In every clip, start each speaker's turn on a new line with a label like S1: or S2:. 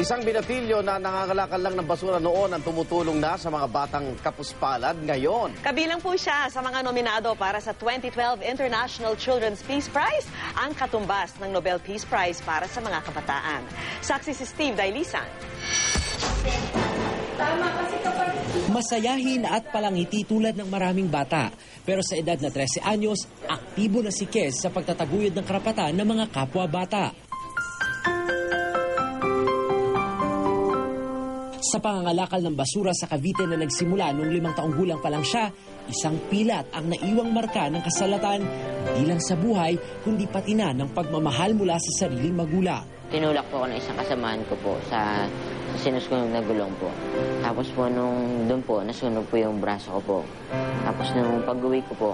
S1: Isang binatilyo na nangangalakal lang ng basura noon ang tumutulong na sa mga batang kapuspalad ngayon.
S2: Kabilang po siya sa mga nominado para sa 2012 International Children's Peace Prize, ang katumbas ng Nobel Peace Prize para sa mga kabataan. Saksi si Steve Dailisan.
S3: Masayahin at palangiti tulad ng maraming bata. Pero sa edad na 13 anyos, aktibo na si Kes sa pagtataguyod ng karapatan ng mga kapwa-bata. Sa pangangalakal ng basura sa Cavite na nagsimula noong limang taong gulang pa lang siya, isang pilat ang naiwang marka ng kasalatan, hindi lang sa buhay, kundi pati na ng pagmamahal mula sa sariling magulang.
S4: Tinulak po ako ng isang kasamahan ko po sa, sa sinusunog na gulong po. Tapos po nung doon po, nasunog po yung braso ko po. Tapos nung pag-uwi ko po,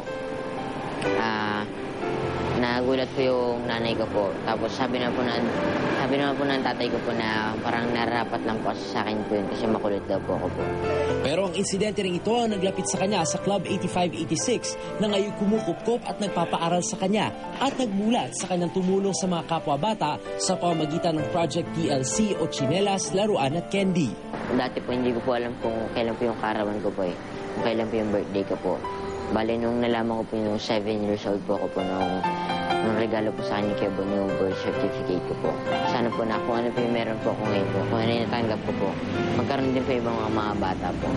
S4: ah, nagulat po yung nanay ko po. Tapos sabi na po na, sabi naman po ng tatay ko po na parang narapat lang po sa akin po yun kasi makulit daw po ako po.
S3: Pero ang insidente rin ito ang naglapit sa kanya sa Club 8586 na ngayon kumukupkop at nagpapaaral sa kanya at nagmulat sa kanyang tumulong sa mga kapwa-bata sa pamamagitan ng Project TLC o Chinelas, Laruan at Candy.
S4: Dati po hindi ko po alam kung kailan po yung karawan ko po eh. Kung kailan po yung birthday ko po. Bale, nung nalaman ko po yung 7 years old po ako po nung, nung regalo po sa akin ni Kebon yung birth certificate ko po. Sana po na kung ano po yung meron po ako ngayon po, kung ano yung natanggap ko po, magkaroon din po ibang mga, mga bata po.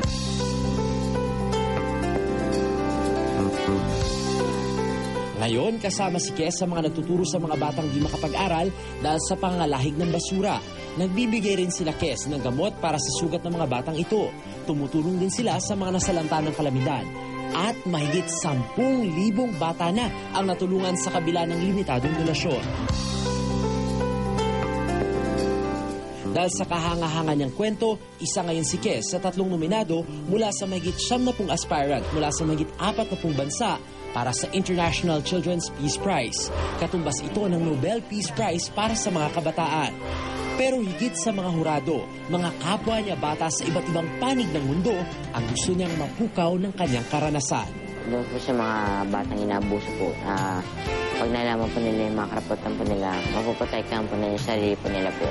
S3: Ngayon, kasama si Kes sa mga nagtuturo sa mga batang di makapag-aral dahil sa pangalahig ng basura. Nagbibigay rin sila Kes ng gamot para sa sugat ng mga batang ito. Tumutulong din sila sa mga nasalanta ng kalamidad. At mahigit 10,000 bata na ang natulungan sa kabila ng limitadong donasyon. Dahil sa kahanga-hanga niyang kwento, isa ngayon si Kes sa tatlong nominado mula sa mahigit siyam na pung aspirant mula sa mahigit apat na pung bansa para sa International Children's Peace Prize. Katumbas ito ng Nobel Peace Prize para sa mga kabataan. Pero higit sa mga hurado, mga kapwa niya bata sa iba't ibang panig ng mundo ang gusto niyang mapukaw ng kanyang karanasan.
S4: Doon po sa mga batang inaabuso po, ah, pag nalaman po nila yung mga karapatan po nila, mapuprotektahan po nila yung sarili po nila po.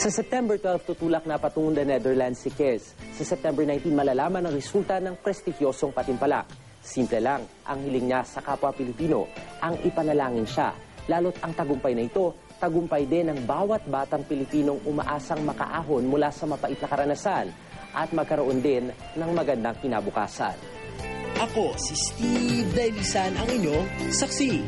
S5: Sa September 12, tutulak na patungong the Netherlands si Kez. Sa September 19, malalaman ang resulta ng prestigyosong patimpalak. Simple lang, ang hiling niya sa kapwa Pilipino, ang ipanalangin siya. Lalo't ang tagumpay na ito, tagumpay din ng bawat batang Pilipinong umaasang makaahon mula sa mapait na karanasan at magkaroon din ng magandang kinabukasan.
S3: Ako si Steve Dailisan ang inyong saksi.